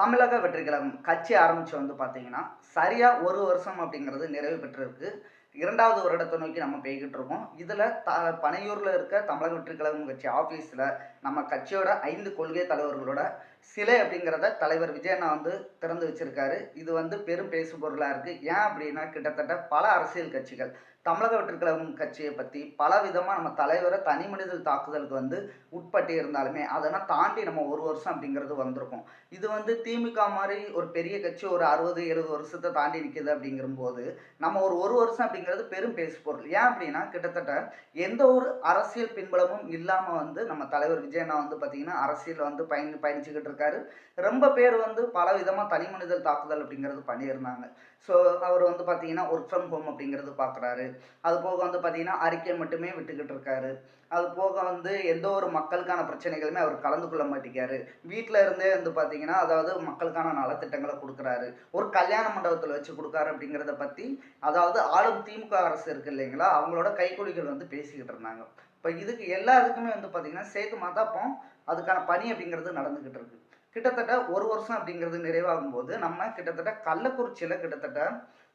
தமிழக வெற்றி கழகம் கட்சி ஆரம்பித்து வந்து பார்த்தீங்கன்னா சரியாக ஒரு வருஷம் அப்படிங்கிறது நிறைவு பெற்றிருக்கு. இரண்டாவது வருடத்தை நோக்கி நம்ம போய்கிட்டு இருக்கோம். இதில் த பனையூரில் இருக்க தமிழக வெற்றி கழகம் கட்சி ஆஃபீஸில் நம்ம கட்சியோட ஐந்து கொள்கை தலைவர்களோட சிலை அப்படிங்கிறத தலைவர் விஜயண்ணா வந்து திறந்து வச்சிருக்காரு. இது வந்து பெரும் பேசு பொருளாக இருக்குது ஏன் அப்படின்னா கிட்டத்தட்ட பல அரசியல் கட்சிகள் தமிழக வெற்றிக்கழகம் கட்சியை பற்றி பல விதமாக நம்ம தலைவரை தனி மனிதல் தாக்குதலுக்கு வந்து உட்பட்டு இருந்தாலுமே அதெல்லாம் தாண்டி நம்ம ஒரு வருஷம் அப்படிங்கிறது வந்திருக்கும். இது வந்து திமுக மாதிரி ஒரு பெரிய கட்சி ஒரு அறுபது எழுபது வருஷத்தை தாண்டி நிற்கிது அப்படிங்கும்போது நம்ம ஒரு ஒரு வருஷம் அப்படிங்கிறது பெரும் பேசு பொருள். ஏன் அப்படின்னா கிட்டத்தட்ட எந்த ஒரு அரசியல் பின்பலமும் இல்லாமல் வந்து நம்ம தலைவர் விஜயண்ணா வந்து பார்த்திங்கன்னா அரசியல் வந்து பயணி பயணிச்சுக்கிட்டு இருக்காரு ரொம்ப பேர் வந்து பல விதமாக தனி மனிதல் தாக்குதல் அப்படிங்கிறது பண்ணியிருந்தாங்க. ஸோ அவர் வந்து பார்த்தீங்கன்னா ஒர்க் ஃப்ரம் ஹோம் அப்படிங்கிறது பார்க்குறாரு அது போக வந்து பார்த்தீங்கன்னா அறிக்கை மட்டுமே விட்டுக்கிட்டு இருக்காரு அது போக வந்து எந்த ஒரு மக்களுக்கான பிரச்சனைகளுமே அவர் கலந்து கொள்ள மாட்டேங்காரு வீட்டில் இருந்தே வந்து பார்த்தீங்கன்னா அதாவது மக்களுக்கான நலத்திட்டங்களை கொடுக்குறாரு. ஒரு கல்யாண மண்டபத்தில் வச்சு கொடுக்காரு அப்படிங்கிறத பற்றி அதாவது ஆளும் திமுக அரசு இருக்கு இல்லைங்களா அவங்களோட கைக்கூலிகள் வந்து பேசிக்கிட்டு இருந்தாங்க. இப்போ இதுக்கு எல்லாருக்குமே வந்து பார்த்தீங்கன்னா சேர்த்து மாத்தாப்போ அதுக்கான பணி அப்படிங்கிறது நடந்துக்கிட்டு இருக்கு கிட்டத்தட்ட ஒரு வருஷம் அப்படிங்கிறது நிறைவாகும் போது நம்ம கிட்டத்தட்ட கள்ளக்குறிச்சியில் கிட்டத்தட்ட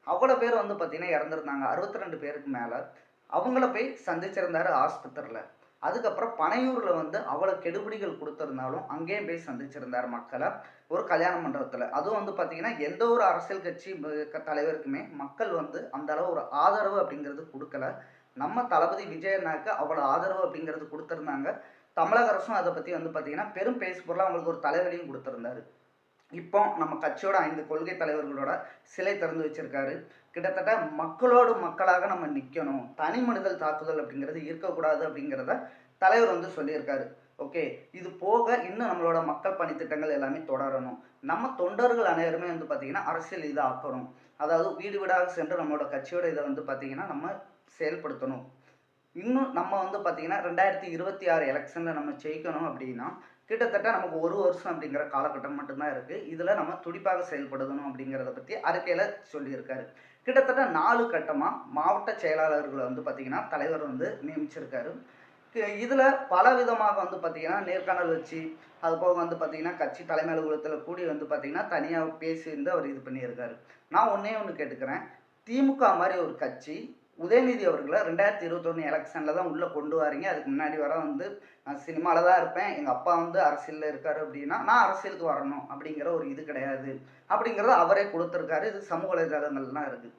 அவ்வளோ பேர் வந்து பார்த்திங்கன்னா இறந்துருந்தாங்க. அறுபத்தி ரெண்டு பேருக்கு மேலே. அவங்கள போய் சந்திச்சிருந்தார் ஆஸ்பத்திரியில். அதுக்கப்புறம் பனையூரில் வந்து அவ்வளோ கெடுபிடிகள் கொடுத்துருந்தாலும் அங்கேயும் போய் சந்திச்சிருந்தார் மக்களை. ஒரு கல்யாண மண்டபத்தில். அதுவும் வந்து பார்த்தீங்கன்னா எந்த ஒரு அரசியல் கட்சி க- தலைவருக்குமே மக்கள் வந்து அந்த அளவு ஒரு ஆதரவு அப்படிங்கிறது கொடுக்கல. நம்ம தளபதி விஜயனாக்கு அவ்வளோ ஆதரவு அப்படிங்கிறது கொடுத்துருந்தாங்க. தமிழக அரசும் அதை பற்றி வந்து பார்த்திங்கன்னா பெரும் பேசு பொருளாக அவங்களுக்கு ஒரு தலைவலியும் கொடுத்துருந்தாரு. இப்போ நம்ம கட்சியோட ஐந்து கொள்கை தலைவர்களோட சிலை திறந்து வச்சிருக்காரு. கிட்டத்தட்ட மக்களோடு மக்களாக நம்ம நிற்கணும் தனி மனிதல் தாக்குதல் அப்படிங்கிறது இருக்கக்கூடாது அப்படிங்கிறத தலைவர் வந்து சொல்லியிருக்காரு. ஓகே இது போக இன்னும் நம்மளோட மக்கள் பணித்திட்டங்கள் எல்லாமே தொடரணும். நம்ம தொண்டர்கள் அனைவருமே வந்து பார்த்திங்கன்னா அரசியல் இதை ஆக்கணும். அதாவது வீடு வீடாக சென்று நம்மளோட கட்சியோட இதை வந்து பார்த்திங்கன்னா நம்ம செயல்படுத்தணும். இன்னும் நம்ம வந்து பார்த்திங்கன்னா ரெண்டாயிரத்தி இருபத்தி ஆறு எலெக்ஷனில் நம்ம ஜெயிக்கணும் அப்படின்னா கிட்டத்தட்ட நமக்கு ஒரு வருஷம் அப்படிங்கிற காலகட்டம் மட்டும்தான் இருக்குது இதில் நம்ம துடிப்பாக செயல்படுத்தணும் அப்படிங்கிறத பற்றி அறிக்கையில் சொல்லியிருக்காரு. கிட்டத்தட்ட நாலு கட்டமாக மாவட்ட செயலாளர்களை வந்து பார்த்திங்கன்னா தலைவர் வந்து நியமிச்சிருக்காரு. இதில் பல விதமாக வந்து பார்த்திங்கன்னா நேர்காணல் வச்சு அது போக வந்து பார்த்திங்கன்னா கட்சி தலைமை அலுவலகத்தில் கூடி வந்து பார்த்திங்கன்னா தனியாக பேசி வந்து அவர் இது பண்ணியிருக்காரு. நான் ஒன்றே ஒன்று கேட்டுக்கிறேன். திமுக மாதிரி ஒரு கட்சி உதயநிதி அவர்களை ரெண்டாயிரத்தி இருபத்தொன்று எலெக்ஷனில் தான் உள்ளே கொண்டு வரீங்க. அதுக்கு முன்னாடி வர வந்து நான் சினிமாவில் தான் இருப்பேன். எங்கள் அப்பா வந்து அரசியலில் இருக்கார் அப்படின்னா நான் அரசியலுக்கு வரணும் அப்படிங்கிற ஒரு இது கிடையாது. அப்படிங்கிறத அவரே கொடுத்துருக்காரு. இது சமூக வலைதளங்கள்லாம் இருக்குது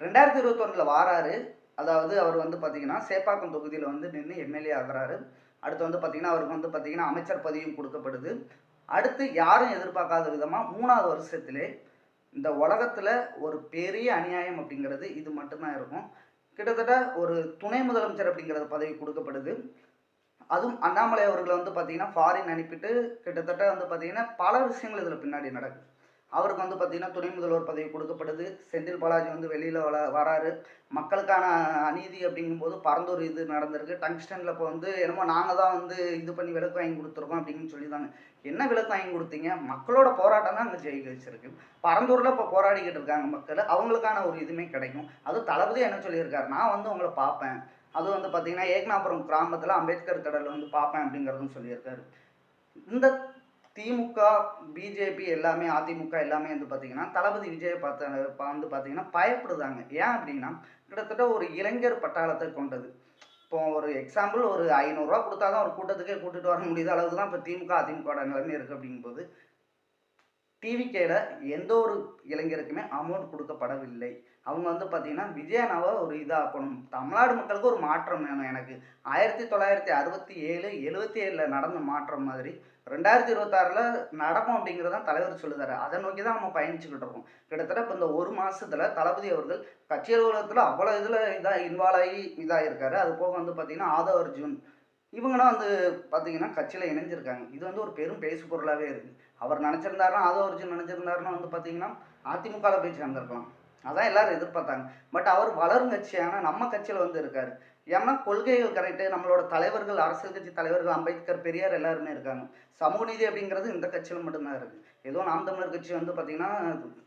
ரெண்டாயிரத்தி இருபத்தொன்னில் வாராரு. அதாவது அவர் வந்து பார்த்திங்கன்னா சேப்பாக்கம் தொகுதியில் வந்து நின்று எம்எல்ஏ ஆகுறாரு. அடுத்து வந்து பார்த்திங்கன்னா அவருக்கு வந்து பார்த்திங்கன்னா அமைச்சர் பதவியும் கொடுக்கப்படுது. அடுத்து யாரும் எதிர்பார்க்காத விதமாக மூணாவது வருஷத்திலே இந்த உலகத்தில் ஒரு பெரிய அநியாயம் அப்படிங்கிறது இது மட்டும்தான் இருக்கும். கிட்டத்தட்ட ஒரு துணை முதலமைச்சர் அப்படிங்கிற பதவி கொடுக்கப்படுது. அதுவும் அண்ணாமலை அவர்களை வந்து பார்த்தீங்கன்னா ஃபாரின் அனுப்பிட்டு கிட்டத்தட்ட வந்து பார்த்தீங்கன்னா பல விஷயங்கள் இதில் பின்னாடி நடக்குது. அவருக்கு வந்து பார்த்தீங்கன்னா துணை முதல்வர் பதவி கொடுக்கப்படுது. செந்தில் பாலாஜி வந்து வெளியில் வர வராரு. மக்களுக்கான அநீதி அப்படிங்கும்போது பரந்தூர் இது நடந்திருக்கு. டங்ஸ்டனில் இப்போ வந்து என்னமோ நாங்கள் தான் வந்து இது பண்ணி விளக்கு வாங்கி கொடுத்துருக்கோம் அப்படின்னு சொல்லிதாங்க என்ன விளக்கு வாங்கி கொடுத்தீங்க? மக்களோட போராட்டம் தான் அங்கே ஜெயிக்க வச்சிருக்கு. பரந்தூரில் இப்போ போராடிக்கிட்டு இருக்காங்க மக்கள். அவங்களுக்கான ஒரு இதுவுமே கிடைக்கும். அது தளபதி என்ன சொல்லியிருக்காரு? நான் வந்து உங்களை பார்ப்பேன். அது வந்து பார்த்தீங்கன்னா ஏக்னாபுரம் கிராமத்தில் அம்பேத்கர் கடலில் வந்து பார்ப்பேன் அப்படிங்கிறதும் சொல்லியிருக்காரு. இந்த திமுக பிஜேபி எல்லாமே அதிமுக எல்லாமே வந்து பார்த்தீங்கன்னா தளபதி விஜயை பார்த்த வந்து பார்த்தீங்கன்னா பயப்படுதாங்க ஏன் அப்படின்னா கிட்டத்தட்ட ஒரு இளைஞர் பட்டாளத்தை கொண்டது. இப்போ ஒரு எக்ஸாம்பிள் ஒரு ஐநூறுரூவா கொடுத்தா தான் ஒரு கூட்டத்துக்கே கூட்டிட்டு வர முடியாத அளவுக்கு தான் இப்போ திமுக அதிமுக நிலைமை இருக்குது அப்படிங்கும்போது டிவிகேல எந்த ஒரு இளைஞருக்குமே அமௌண்ட் கொடுக்கப்படவில்லை. அவங்க வந்து பார்த்தீங்கன்னா விஜயனாவை ஒரு இதாக்கணும். தமிழ்நாடு மக்களுக்கு ஒரு மாற்றம் வேணும் எனக்கு. ஆயிரத்தி தொள்ளாயிரத்தி அறுபத்தி ஏழு எழுபத்தி ஏழில் நடந்த மாற்றம் மாதிரி ரெண்டாயிரத்தி இருபத்தாறில் நடக்கும் அப்படிங்கிறத தான் தலைவர் சொல்லுதாரு. அதை நோக்கி தான் நம்ம பயணிச்சுக்கிட்டு இருக்கோம். கிட்டத்தட்ட இப்போ இந்த ஒரு மாதத்தில் தளபதி அவர்கள் கட்சி அலுவலகத்தில் அவ்வளோ இதில் இதாக இன்வால்வ் ஆகி இதாக இருக்காரு அது போக வந்து பார்த்தீங்கன்னா ஆதவ அர்ஜுன். இவங்களாம் வந்து பார்த்தீங்கன்னா கட்சியில் இணைஞ்சிருக்காங்க. இது வந்து ஒரு பெரும் பேசு பொருளாகவே இருக்குது அவர் நினச்சிருந்தாருன்னா ஆதவ அர்ஜுன் நினச்சிருந்தாருன்னா வந்து பார்த்தீங்கன்னா அதிமுகவில் போய் சேர்ந்திருக்கலாம். அதான் எல்லாரும் எதிர்பார்த்தாங்க. பட் அவர் வளரும் கட்சியான நம்ம கட்சியில் வந்து இருக்கார். ஏன்னா கொள்கைகள் கரெக்டு நம்மளோட தலைவர்கள் அரசியல் கட்சி தலைவர்கள் அம்பேத்கர் பெரியார் எல்லாருமே இருக்காங்க. சமூக நீதி அப்படிங்கிறது இந்த கட்சியில் மட்டும்தான் இருக்குது ஏதோ நாம் தமிழர் கட்சி வந்து பார்த்தீங்கன்னா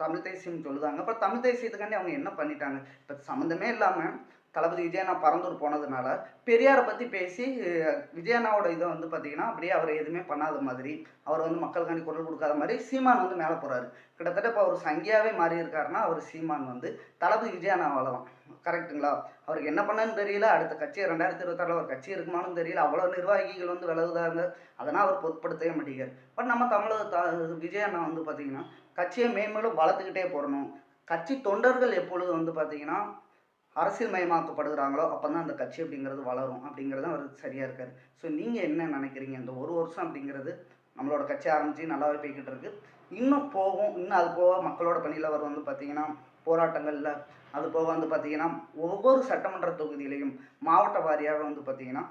தமிழ் தேசியம் சொல்லுதாங்க. அப்புறம் தமிழ் தேசியத்துக்காண்டி அவங்க என்ன பண்ணிட்டாங்க? இப்போ சம்மந்தமே இல்லாமல் தளபதி விஜயண்ணா பரந்தூர் போனதுனால பெரியாரை பற்றி பேசி அஹ், விஜயண்ணாவோட இதை வந்து பார்த்தீங்கன்னா அப்படியே அவர் எதுவுமே பண்ணாத மாதிரி அவர் வந்து மக்களுக்காண்டி குரல் கொடுக்காத மாதிரி சீமான் வந்து மேலே போகிறாரு கிட்டத்தட்ட இப்போ அவர் சங்கியாவே மாறி இருக்காருன்னா அவர் சீமான் வந்து தளபதி விஜயண்ணாவால தான் கரெக்ட்டுங்களா? அவருக்கு என்ன பண்ணன்னு தெரியல. அடுத்த கட்சி ரெண்டாயிரத்தி இருபத்தாறில் ஒரு கட்சி இருக்குமானு தெரியல. அவ்வளோ நிர்வாகிகள் வந்து விலகுதாங்க. அதனால் அவர் பொருட்படுத்தவே மாட்டேங்கிறார். பட் நம்ம தமிழக த விஜயண்ணா வந்து பார்த்தீங்கன்னா கட்சியை மேன்மேலும் வளர்த்துக்கிட்டே போடணும் கட்சி தொண்டர்கள் எப்பொழுது வந்து பார்த்தீங்கன்னா அரசியல் மயமாக்கப்படுகிறாங்களோ அப்போ தான் அந்த கட்சி அப்படிங்கிறது வளரும் அப்படிங்கிறது அவர் சரியாக இருக்கார். ஸோ நீங்கள் என்ன நினைக்கிறீங்க? இந்த ஒரு வருஷம் அப்படிங்கிறது நம்மளோட கட்சி ஆரம்பித்து நல்லாவே போய்கிட்டு இருக்கு. இன்னும் போகும் இன்னும் அது போக மக்களோட பணியில் அவர் வந்து பார்த்தீங்கன்னா போராட்டங்களில் அது போக வந்து பார்த்தீங்கன்னா ஒவ்வொரு சட்டமன்ற தொகுதியிலையும் மாவட்ட வாரியாக வந்து பார்த்தீங்கன்னா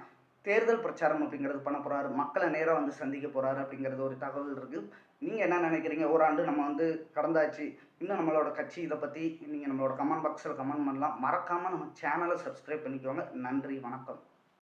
தேர்தல் பிரச்சாரம் அப்படிங்கிறது பண்ண போகிறாரு மக்களை நேராக வந்து சந்திக்க போகிறாரு அப்படிங்கிறது ஒரு தகவல் இருக்குது நீங்கள் என்ன நினைக்கிறீங்க? ஓராண்டு நம்ம வந்து கடந்தாச்சு. இன்னும் நம்மளோட கட்சி இதை பற்றி நீங்கள் நம்மளோட கமெண்ட் பாக்ஸில் கமெண்ட் பண்ணலாம். மறக்காமல் நம்ம சேனலை சப்ஸ்கிரைப் பண்ணிக்கோங்க. நன்றி வணக்கம்.